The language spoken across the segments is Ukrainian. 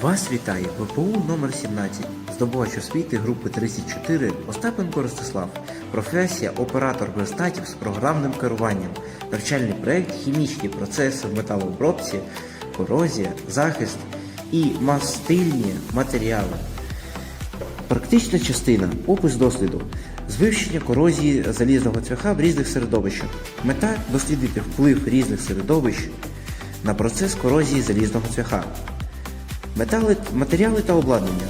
Вас вітає ВПУ номер 17 здобувач освіти групи 34 Остапенко Ростислав, професія оператор верстатів з програмним керуванням, навчальний проект Хімічні процеси в металообробці, корозія, захист і мастильні матеріали. Практична частина опис досліду з корозії залізного цвяха в різних середовищах. Мета дослідити вплив різних середовищ на процес корозії залізного цвяха. Метали, матеріали та обладнання.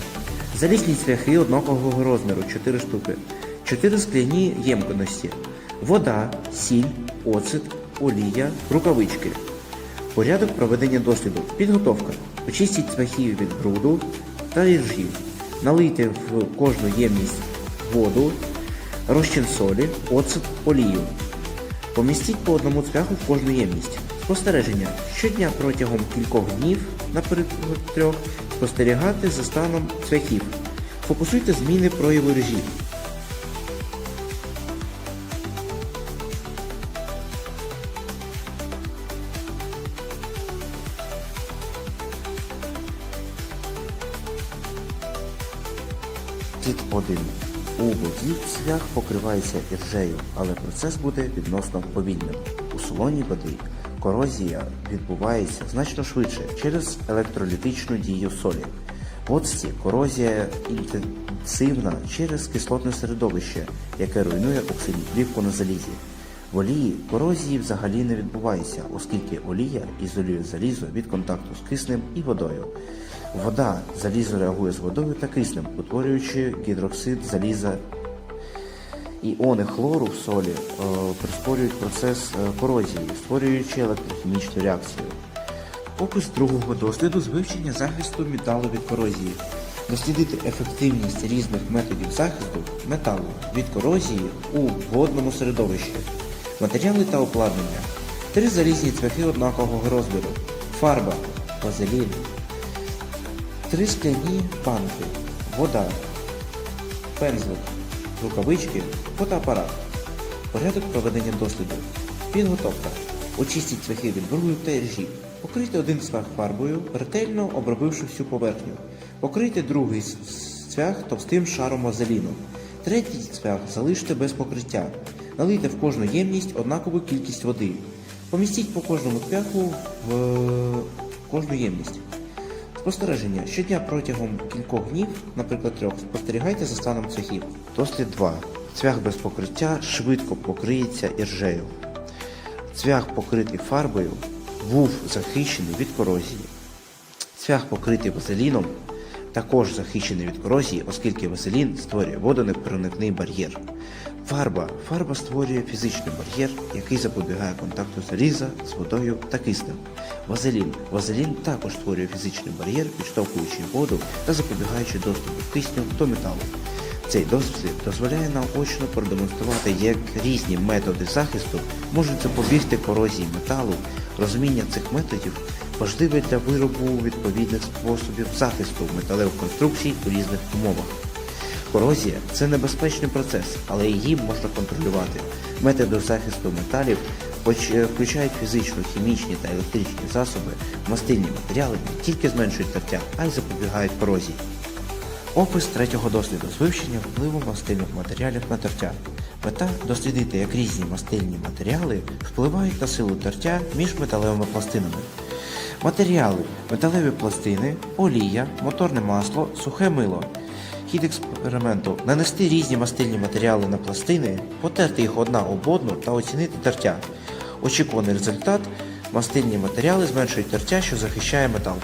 Залізні цвяхи однакового розміру 4 штуки. 4 скляні ємкості. Вода, сіль, оцет, олія, рукавички. Порядок проведення досліду. Підготовка. Очистіть цвяхи від бруду та іржі. Налийте в кожну ємність воду, розчин солі, оцет, олію. Помістіть по одному цвяху в кожну ємність. Спостереження. Щодня протягом кількох днів, наприклад трьох, спостерігати за станом цвяхів. Фокусуйте зміни прояву режі. Кіт 1. У воді цвях покривається іржею, але процес буде відносно повільним. У солоній води корозія відбувається значно швидше через електролітичну дію солі. В оцті корозія інтенсивна через кислотне середовище, яке руйнує оксидну плівку на залізі. В олії корозії взагалі не відбувається, оскільки олія ізолює залізо від контакту з киснем і водою. Вода залізо реагує з водою та киснем, утворюючи гідроксид заліза. Іони хлору в солі е, прискорюють процес е, корозії, створюючи електрохімічну реакцію. Опис другого досліду з вивчення захисту металу від корозії. Дослідити ефективність різних методів захисту металу від корозії у водному середовищі. Матеріали та обладнання. Три залізні цвяхи однакового розміру. Фарба, вазелін. Три скляні банки. Вода. Пензлик. Рукавички. Фотоапарат. Порядок проведення досліду. Підготовка. Очистіть цвяхи від бруду та іржі. Покрийте один цвях фарбою, ретельно обробивши всю поверхню. Покрийте другий цвях товстим шаром вазеліну. Третій цвях залиште без покриття. Налийте в кожну ємність однакову кількість води. Помістіть по кожному цвяху в кожну ємність. Спостереження. Щодня протягом кількох днів, наприклад трьох, спостерігайте за станом цвяхів. Дослід 2. Цвях без покриття швидко покриється іржею. Цвях покритий фарбою був захищений від корозії. Цвях покритий вазеліном також захищений від корозії, оскільки вазелін створює водонепроникний бар'єр. Фарба. Фарба створює фізичний бар'єр, який запобігає контакту заліза з водою та киснем. Вазелін. Вазелін також створює фізичний бар'єр, підштовхуючи воду та запобігаючи доступу кисню до металу. Цей досвід дозволяє наочно продемонструвати, як різні методи захисту можуть запобігти корозії металу. Розуміння цих методів важливе для виробу відповідних способів захисту металевих конструкцій у різних умовах. Корозія це небезпечний процес, але її можна контролювати. Методи захисту металів включають фізичну, хімічні та електричні засоби, мастильні матеріали не тільки зменшують тертя, а й запобігають корозії. Опис третього досліду з вивчення впливу мастильних матеріалів на тертя. Мета дослідити, як різні мастильні матеріали впливають на силу тертя між металевими пластинами. Матеріали металеві пластини, олія, моторне масло, сухе мило. Хід експерименту нанести різні мастильні матеріали на пластини, потерти їх одна об одну та оцінити тертя. Очікуваний результат мастильні матеріали зменшують тертя, що захищає метал.